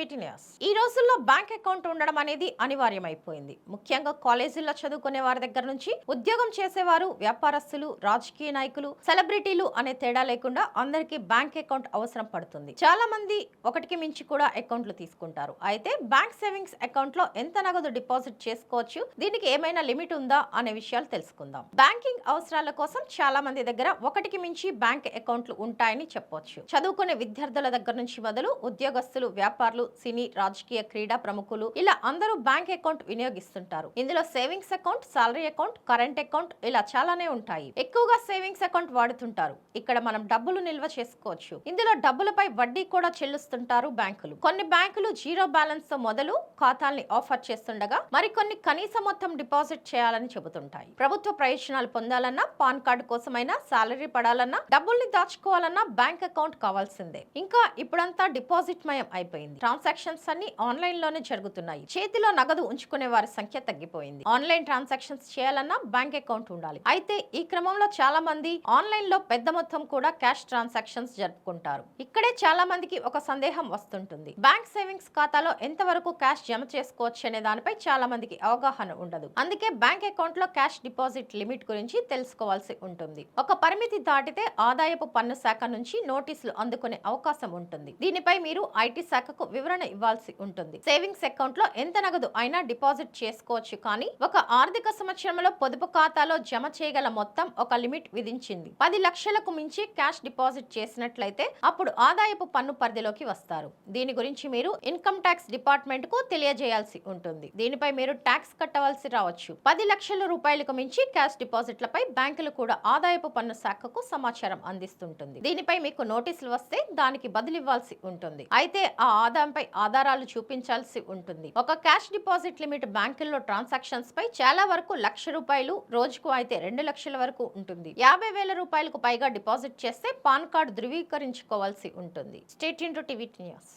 TVT news. ఈ రోజుల్లో bank account ఉండడం అనేది అనివార్యమైపోయింది. ముఖ్యంగా కాలేజీల్లో చదువుకునే వారి దగ్గర నుంచి ఉద్యోగం చేసేవారు వ్యాపారస్తులు రాజకీయ నాయకులు సెలబ్రిటీలు అనే తేడా లేకుండా అందరికీ బ్యాంక్ అకౌంట్ అవసరం పడుతుంది. చాలా మంది ఒకటికి మించి కూడా అకౌంట్లు తీసుకుంటారు. అయితే బ్యాంక్ సేవింగ్స్ అకౌంట్లో ఎంత నగదు డిపాజిట్ చేసుకోవచ్చు దీనికి ఏమైనా లిమిట్ ఉందా అనే విషయాలు తెలుసుకుందాం. బ్యాంకింగ్ అవసరాల కోసం చాలా మంది దగ్గర ఒకటికి మించి బ్యాంక్ అకౌంట్లు ఉంటాయని చెప్పొచ్చు. చదువుకునే విద్యార్థుల దగ్గర నుంచి మొదలు ఉద్యోగస్తులు వ్యాపారులు సినీ రాజకీయ క్రీడా ప్రముఖులు ఇలా అందరూ బ్యాంక్ అకౌంట్ వినియోగిస్తుంటారు. ఇందులో savings account salary account current account ఇలా చాలానే ఉంటాయి. ఎక్కువగా సేవింగ్స్ అకౌంట్ వాడుతుంటారు. ఇక్కడ మనం డబ్బులు నిల్వ చేసుకోవచ్చు. ఇందులో డబ్బులపై వడ్డీ కూడా చెల్లిస్తుంటారు బ్యాంకులు. కొన్ని బ్యాంకులు జీరో బ్యాలెన్స్తో మొదలు ఖాతాల్ని ఆఫర్ చేస్తుండగా మరికొన్ని కనీస మొత్తం డిపాజిట్ చేయాలని చెబుతుంటాయి. ప్రభుత్వ ప్రయోజనాలు పొందాలన్నా పాన్ కార్డు కోసమైనా సాలరీ పడాలన్నా డబ్బుల్ని దాచుకోవాలన్నా బ్యాంక్ అకౌంట్ కావాల్సిందే. ఇంకా ఇప్పుడంతా డిపాజిట్ మయం అయిపోయింది. ట్రాన్సాక్షన్స్ అన్ని ఆన్లైన్లోనే జరుగుతున్నాయి. చేతిలో నగదు ఉంచుకునే వారి సంఖ్య తగ్గిపోయింది. ఆన్లైన్ ట్రాన్సాక్షన్స్ చేయాలన్నా బ్యాంక్ అకౌంట్ ఉండాలి. అయితే ఈ క్రమంలో చాలా మంది ఆన్లైన్లో పెద్ద మొత్తం కూడా క్యాష్ ట్రాన్సాక్షన్స్ జరుపుకుంటారు. ఇక్కడే చాలా మందికి ఒక సందేహం వస్తుంటుంది. బ్యాంక్ సేవింగ్స్ ఖాతాలో ఎంత వరకు క్యాష్ జమ చేసుకోవచ్చు అనే దానిపై చాలా మందికి అవగాహన ఉండదు. అందుకే బ్యాంక్ అకౌంట్లో క్యాష్ డిపాజిట్ లిమిట్ గురించి తెలుసుకోవాల్సి ఉంటుంది. ఒక పరిమితి దాటితే ఆదాయపు పన్ను శాఖ నుంచి నోటీసులు అందుకునే అవకాశం ఉంటుంది. దీనిపై మీరు ఐటీ శాఖకు వివరణ ఇవ్వాల్సి ఉంటుంది. సేవింగ్స్ అకౌంట్లో ఎంత నగదు అయినా డిపాజిట్ చేసుకోవచ్చు కానీ ఒక ఆర్థిక సంవత్సరంలో పొదుపు ఖాతాలో జమ చేయగల మొత్తం ఒక లిమిట్ విధించింది. పది లక్షలకు మించి క్యాష్ డిపాజిట్ చేసినట్లయితే అప్పుడు ఆదాయపు పన్ను పరిధిలోకి వస్తారు. దీని గురించి మీరు ఇన్కమ్ ట్యాక్స్ డిపార్ట్మెంట్కు తెలియజేయాల్సి ఉంటుంది. దీనిపై మీరు ట్యాక్స్ కట్టవలసి రావచ్చు. పది లక్షల రూపాయలకు మించి క్యాష్ డిపాజిట్లపై బ్యాంకులు కూడా ఆదాయపు పన్ను శాఖకు సమాచారం అందిస్తుంటుంది. దీనిపై మీకు నోటీసులు వస్తే దానికి బదులివ్వాల్సి ఉంటుంది. అయితే ఆ ఆదాయం అంశంపై ఆధారాలు చూపించాల్సి ఉంటుంది. ఒక క్యాష్ డిపాజిట్ లిమిట్ బ్యాంకుల్లో ట్రాన్సాక్షన్స్ పై చాలా వరకు లక్ష రూపాయలు రోజుకు అయితే రెండు లక్షల వరకు ఉంటుంది. యాభై వేల రూపాయలకు పైగా డిపాజిట్ చేస్తే పాన్ కార్డు ధృవీకరించుకోవాల్సి ఉంటుంది. State into TV news.